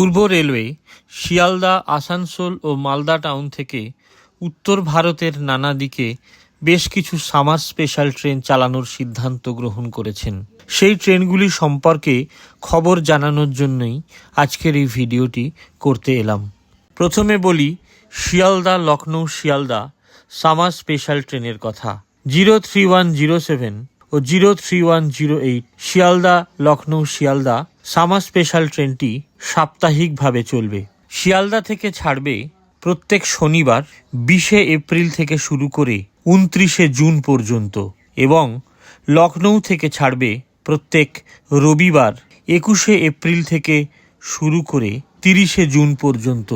পূর্ব railway Sealdah, Asansol ও Malda town থেকে উত্তর ভারতের নানা দিকে বেশ কিছু সামার স্পেশাল ট্রেন চালানোর সিদ্ধান্ত গ্রহণ করেছেন। সেই ট্রেনগুলি সম্পর্কে খবর জানানোর জন্যই আজকের এই ভিডিওটি করতে এলাম। প্রথমে বলি, শিয়ালদা লখনৌ শিয়ালদা, সামার স্পেশাল ট্রেনের কথা। Zero three one zero seven ও zero three one zero eight Sealdah Lucknow Sealdah. Summer special ট্রেনটি সাপ্তাহিকভাবে চলবে। শিয়ালদা থেকে ছাড়বে প্রত্যেক শনিবার বিশে এপ্রিল থেকে শুরু করে উনত্রিশে জুন পর্যন্ত এবং লখনৌ থেকে ছাড়বে প্রত্যেক রবিবার একুশে এপ্রিল থেকে শুরু করে তিরিশে জুন পর্যন্ত,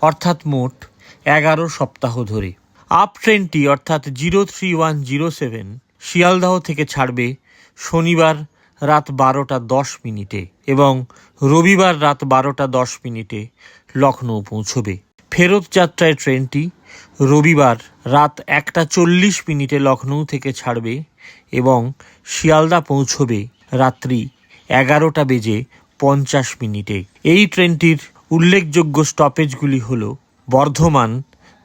অর্থাৎ মোট এগারো সপ্তাহ ধরে। আপ ট্রেনটি, অর্থাৎ zero three one zero seven Sealdah থেকে ছাড়বে শনিবার রাত বারোটা দশ মিনিটে এবং রবিবার রাত বারোটা দশ মিনিটে লখনৌ পৌঁছবে। ফেরত যাত্রায় ট্রেনটি রবিবার রাত একটা চল্লিশ মিনিটে লখনৌ থেকে ছাড়বে এবং শিয়ালদা পৌঁছবে রাত্রি এগারোটা বেজে পঞ্চাশ মিনিটে। এই ট্রেনটির উল্লেখযোগ্য স্টপেজগুলি হল বর্ধমান,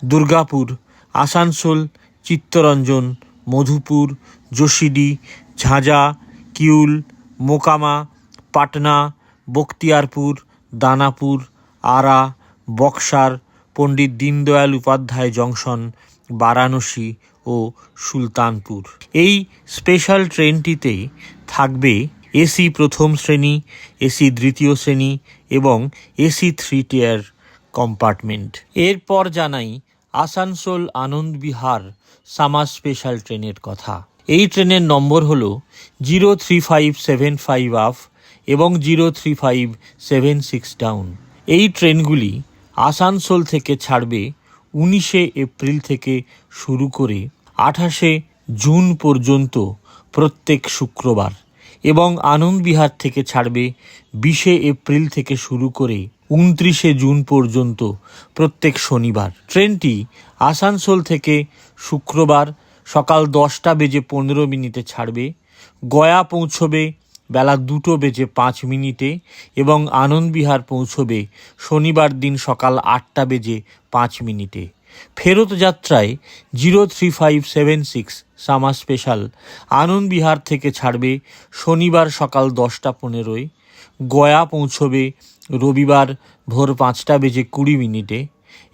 দুর্গাপুর, আসানসোল, চিত্তরঞ্জন মধুপুর যোশীডি ঝাঁঝা, কিউল, মোকামা, পাটনা বখতিয়ারপুর দানাপুর, আরা, বক্সার, পণ্ডিত দীনদয়াল উপাধ্যায় জংশন, বারাণসী ও সুলতানপুর। এই স্পেশাল ট্রেনটিতে থাকবে এসি প্রথম শ্রেণি এসি দ্বিতীয় শ্রেণি এবং এসি থ্রি টিয়ার কম্পার্টমেন্ট এরপর জানাই আসানসোল আনন্দ বিহার সামার স্পেশাল ট্রেনের কথা। এই ট্রেনের নম্বর হল zero three five seven five up এবং zero three five seven six down. এই ট্রেনগুলি আসানসোল থেকে ছাড়বে উনিশে এপ্রিল থেকে শুরু করে আঠাশে জুন পর্যন্ত প্রত্যেক শুক্রবার এবং আনন্দ বিহার থেকে ছাড়বে বিশে এপ্রিল থেকে শুরু করে উনত্রিশে জুন পর্যন্ত প্রত্যেক শনিবার। ট্রেনটি আসানসোল থেকে শুক্রবার সকাল দশটা বেজে পনেরো মিনিটে ছাড়বে, গয়া পৌঁছবে বেলা দুটো বেজে পাঁচ মিনিটে এবং আনন্দবিহার পৌঁছবে শনিবার দিন সকাল আটটা বেজে পাঁচ মিনিটে। ফেরত যাত্রায় zero three five seven six সামা স্পেশাল আনন্দবিহার থেকে ছাড়বে শনিবার সকাল দশটা পনেরোয়। গয়া পৌঁছবে রবিবার ভোর পাঁচটা বেজে কুড়ি মিনিটে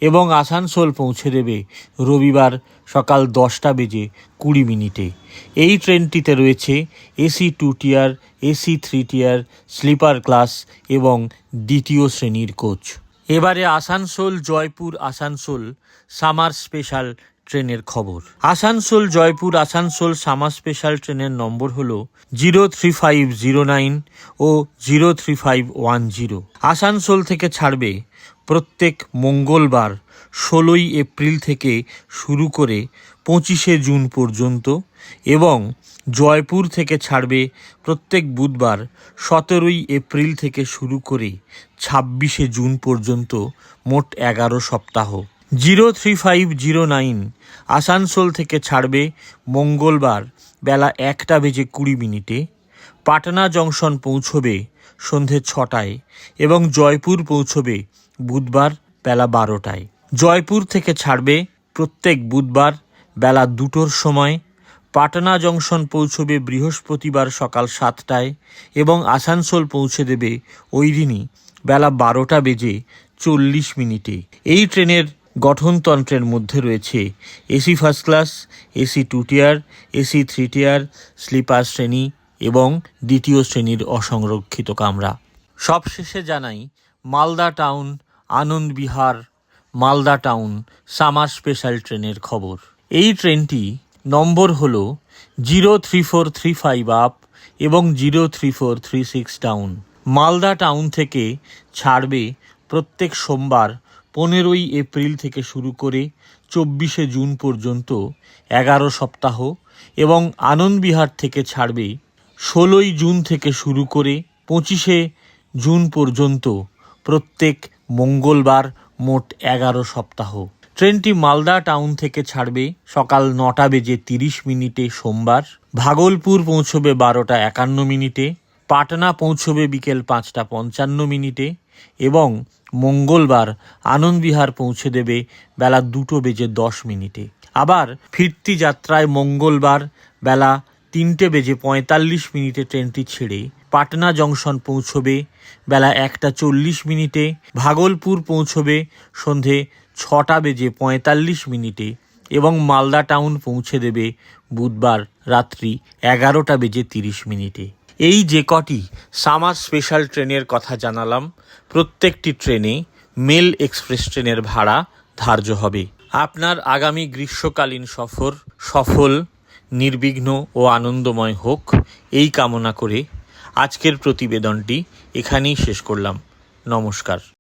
এবং আসানসোল পৌঁছে দেবে রবিবার সকাল দশটা বেজে কুড়ি মিনিটে। এই ট্রেনটিতে রয়েছে AC two tier, AC three tier, sleeper class এবং দ্বিতীয় শ্রেণির কোচ। এবারে আসানসোল, জয়পুর, আসানসোল, সামার স্পেশাল ট্রেনের খবর। আসানসোল, জয়পুর, আসানসোল সামার স্পেশাল ট্রেনের নম্বর হল zero three five zero nine ও zero three five one zero. Asansol থেকে ছাড়বে প্রত্যেক মঙ্গলবার ষোলোই এপ্রিল থেকে শুরু করে পঁচিশে জুন পর্যন্ত এবং জয়পুর থেকে ছাড়বে প্রত্যেক বুধবার সতেরোই এপ্রিল থেকে শুরু করে ছাব্বিশে জুন পর্যন্ত মোট এগারো সপ্তাহ। Zero three five zero nine Asansol থেকে ছাড়বে মঙ্গলবার বেলা একটা বেজে কুড়ি মিনিটে। পাটনা জংশন পৌঁছবে সন্ধে ছটায় এবং জয়পুর পৌঁছবে বুধবার বেলা বারোটায়। জয়পুর থেকে ছাড়বে প্রত্যেক বুধবার বেলা দুটোর সময়। পাটনা জংশন পৌঁছবে বৃহস্পতিবার সকাল সাতটায় এবং আসানসোল পৌঁছে দেবে ওই দিনই বেলা বারোটা বেজে চল্লিশ মিনিটে। এই ট্রেনের গঠনতন্ত্রের মধ্যে রয়েছে AC first class, AC two tier, AC three tier, sleeper শ্রেণি এবং দ্বিতীয় শ্রেণির অসংরক্ষিত কামরা। সবশেষে জানাই, Malda town, Anand Vihar, Malda town, summer special ট্রেনের খবর। এই ট্রেনটি নম্বর হল zero three four three five up এবং zero three four three six down Malda town থেকে ছাড়বে প্রত্যেক সোমবার পনেরোই এপ্রিল থেকে শুরু করে চব্বিশে জুন পর্যন্ত এগারো সপ্তাহ এবং আনন্দবিহার থেকে ছাড়বে ষোলোই জুন থেকে শুরু করে পঁচিশে জুন পর্যন্ত প্রত্যেক মঙ্গলবার মোট এগারো সপ্তাহ। ট্রেনটি মালদা টাউন থেকে ছাড়বে সকাল নটা বেজে তিরিশ মিনিটে সোমবার, ভাগলপুর পৌঁছবে বারোটা একান্ন মিনিটে, পাটনা পৌঁছবে বিকেল পাঁচটা পঞ্চান্ন মিনিটে এবং মঙ্গলবার আনন্দবিহার পৌঁছে দেবে বেলা দুটো বেজে দশ মিনিটে। আবার ফিরতি যাত্রায় মঙ্গলবার বেলা তিনটে বেজে পঁয়তাল্লিশ মিনিটে ট্রেনটি ছেড়ে পাটনা জংশন পৌঁছবে বেলা একটা চল্লিশ মিনিটে, ভাগলপুর পৌঁছবে সন্ধে ছটা বেজে পঁয়তাল্লিশ মিনিটে এবং মালদা টাউন পৌঁছে দেবে বুধবার রাত্রি এগারোটা বেজে তিরিশ মিনিটে। এই যে কটি সামার স্পেশাল ট্রেনের কথা জানালাম, প্রত্যেকটি ট্রেনে মেল এক্সপ্রেস ট্রেনের ভাড়া ধার্য হবে। আপনার আগামী গ্রীষ্মকালীন সফর সফল, নির্বিঘ্ন ও আনন্দময় হোক, এই কামনা করে আজকের প্রতিবেদনটি এখানেই শেষ করলাম। নমস্কার।